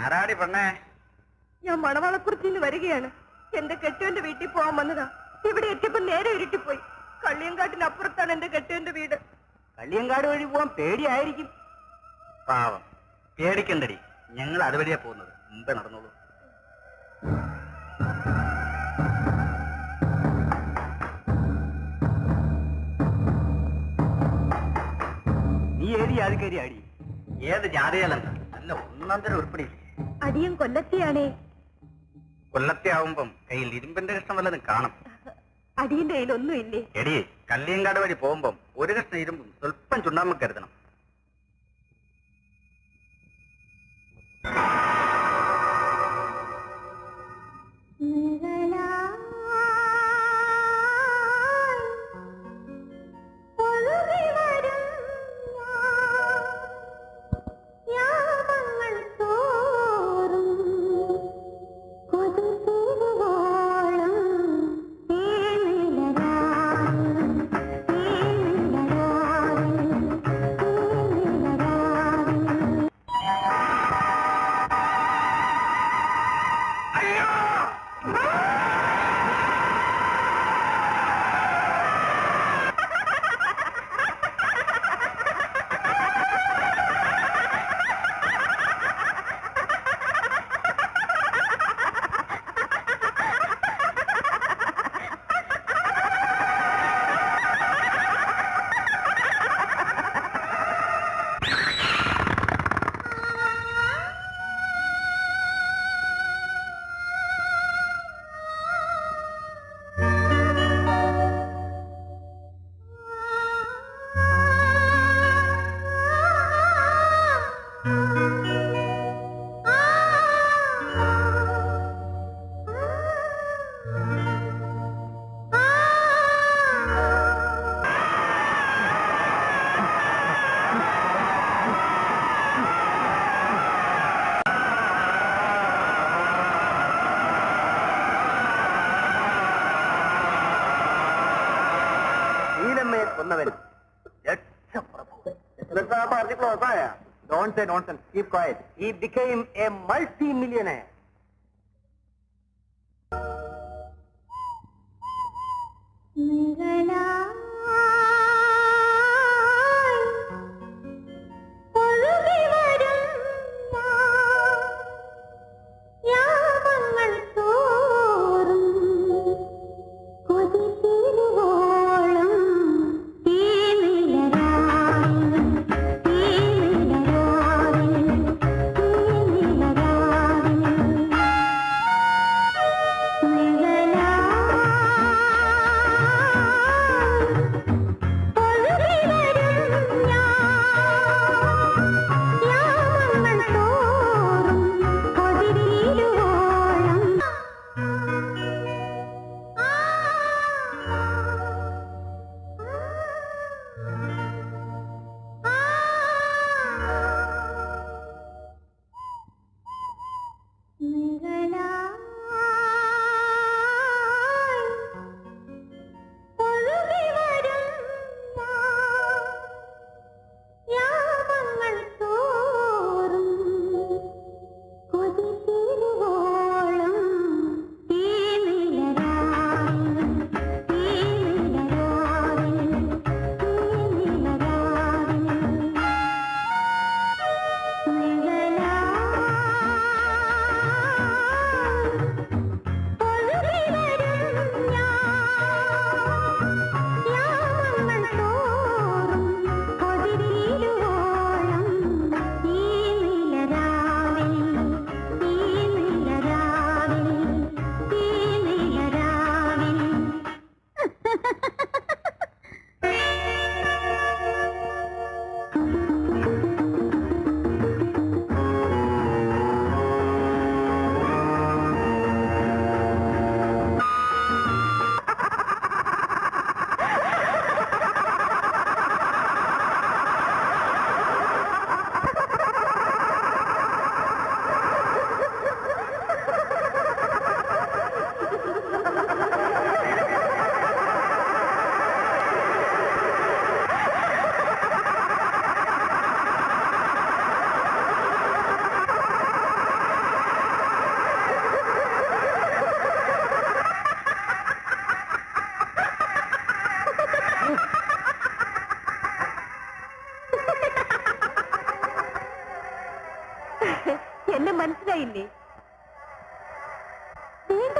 ആരാടി പെണ്ണേ? ഞാൻ മണവാളക്കുറിച്ചിന്ന് വരികയാണ്. എന്റെ കെട്ടുവന്റെ വീട്ടിൽ പോവാൻ വന്നതാ. ഇവിടെ എത്തിയപ്പോ നേരെ ഇരുട്ടിപ്പോയി. കള്ളിയങ്കാട്ടിന് അപ്പുറത്താണ് എന്റെ കെട്ടുവന്റെ വീട്. കള്ളിയങ്കാട് വഴി പോവാൻ പേടിയായിരിക്കും. പാവം. പേടിക്കണ്ടടി. ഞങ്ങൾ അതുവഴിയാ പോകുന്നത്. മുമ്പേ നടന്നോളൂ. നീ ഏത് ജാതിക്കാരി ആടി ഏത് ജാതിയല്ല നല്ല ഒന്നാം തരം ഉരുപ്പടി അടിയും കൊല്ലത്തിയാണേ. കൊല്ലത്തെയാവുമ്പം കയ്യിൽ ഇരുമ്പിന്റെ കഷ്ണം വല്ലതും കാണും. അടിയന്റെ കയ്യിൽ ഒന്നുമില്ലേ എടി കല്ലിയങ്കാട് വഴി പോകുമ്പം ഒരു കഷ്ണം ഇരുമ്പും സ്വല്പം ചുണ്ണാമ്പ് കരുതണം. Navin. Looks like party close, huh? Don't say nonsense. Keep quiet. He became a multi-millionaire. Mingala.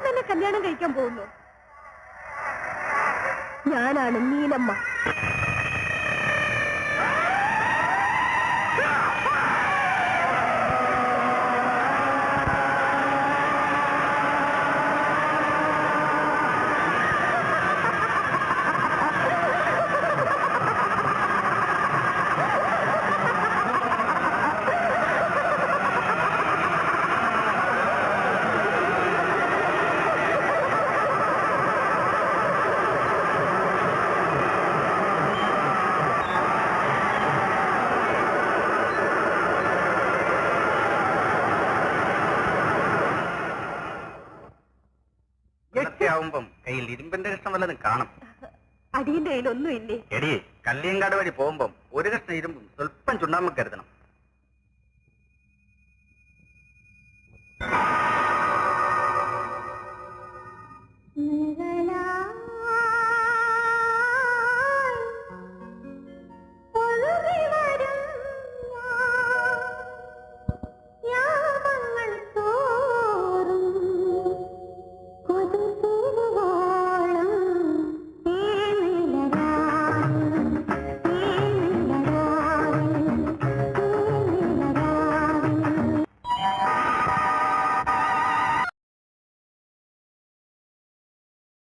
തന്നെ കല്യാണം കഴിക്കാൻ പോകുന്നു. ഞാനാണ് നീലമ്മ. ആവുമ്പം കയ്യിൽ ഇരുമ്പിന്റെ കഷ്ണം വല്ലതും കാണും. അടിയന്റെ കയ്യിലൊന്നും ഇല്ലേ എടി കല്ലിയങ്കാട് വഴി പോകുമ്പം ഒരു കഷ്ണം ഇരുമ്പും സ്വല്പം ചുണ്ണാമ്പ് കരുതണം.